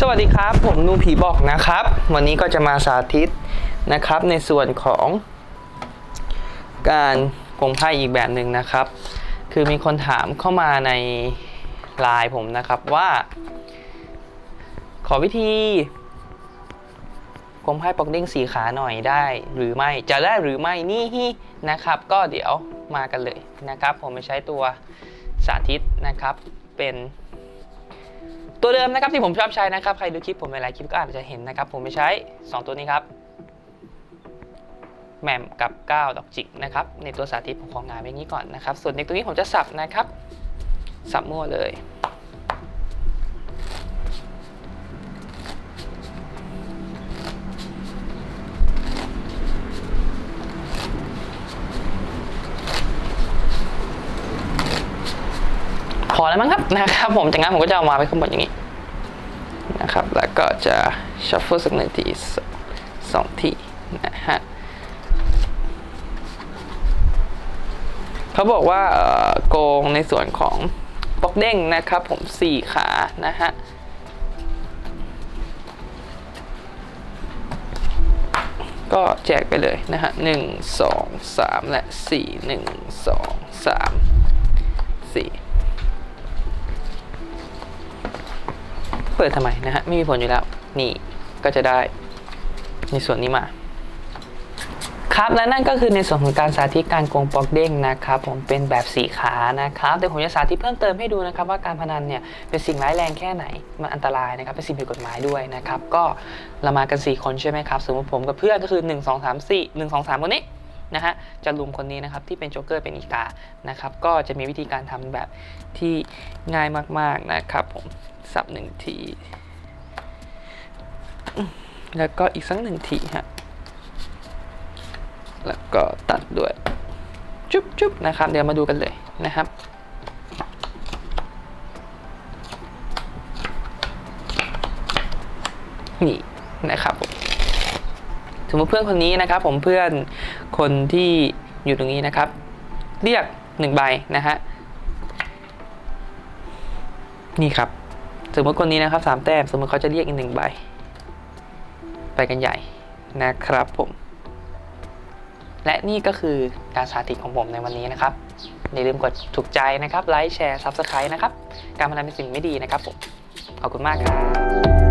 สวัสดีครับ ผมนูผีบอกนะครับ วันนี้ก็จะมาสาธิตนะครับ ในส่วนของการกงไพ่อีกแบบหนึ่งนะครับ คือมีคนถามเข้ามาในไลน์ผมนะครับว่า ขอวิธีกงไพ่ปอกเด้งสีขาหน่อยได้หรือไม่จะได้หรือไม่นี่ฮินะครับ ก็เดี๋ยวมากันเลยนะครับ ผมจะใช้ตัวสาธิตนะครับเป็น ตัวเดิมนะครับที่ผมชอบใช้นะครับ ใครดูคลิปผมหลายคลิปก็อาจจะเห็นนะครับ ผมไปใช้ 2 ตัวนี้ครับแหม่มกับ9ดอกจิกนะครับ ในตัวสาธิตผมของงานไว้นี้ก่อนนะครับ ส่วนในตัวนี้ผมจะสับนะครับ สับมั่วเลย แล้วมั้งครับนะครับผมจากนั้นผมก็จะเอามาไว้ข้างบนอย่างนี้นะครับ แล้วก็จะ shuffle สักหนึ่งทีสองสองทีนะฮะเขาบอกว่าโกงในส่วนของบล็อกเด้งนะครับ ผมสี่ขานะฮะก็แจกไปเลยนะฮะหนึ่งสองสามและสี่หนึ่งสองสามสี่ เปิดทำไมนะฮะไม่มีผลอยู่แล้ว นี่ก็จะได้ในส่วนนี้มา ครับและนั่นก็คือในส่วนของการสาธิตการโกงปลอกเด้งนะครับผมเป็นแบบสีขานะครับเดี๋ยวผมจะสาธิตเพิ่มเติมให้ดูนะครับว่าการพนันเนี่ยเป็นสิ่งร้ายแรงแค่ไหนมันอันตรายนะครับเป็นสิ่งผิดกฎหมายด้วยนะครับก็เรามากัน 4 คนใช่ไหมครับสมมติผมกับเพื่อนก็คือ 1 2 3 4 1 2 3คนนี้ นะฮะจะลุมคนนี้นะครับที่เป็นโจ๊กเกอร์เป็นอีกานะครับก็จะมีวิธีการทำแบบที่ง่ายมากๆนะครับผมสับหนึ่งที แล้วก็อีกสักหนึ่งทีฮะแล้วก็ตัดด้วยจุ๊บจุ๊บนะครับเดี๋ยวมาดูกันเลยนะครับนี่นะครับผม สมมติเพื่อนคนนี้นะครับ ผมเพื่อนคนที่อยู่ตรงนี้นะครับ เรียกหนึ่งใบนะฮะนี่ครับ สมมติคนนี้นะครับสามแต้มสมมติเขาจะเรียกอีกหนึ่งใบ ไปกันใหญ่นะครับผม และนี่ก็คือการสาธิตของผมในวันนี้นะครับอย่าลืมกดถูกใจนะครับไลค์แชร์ซับสไครต์นะครับ การพนันเป็นสิ่งไม่ดีนะครับผม ขอบคุณมากครับ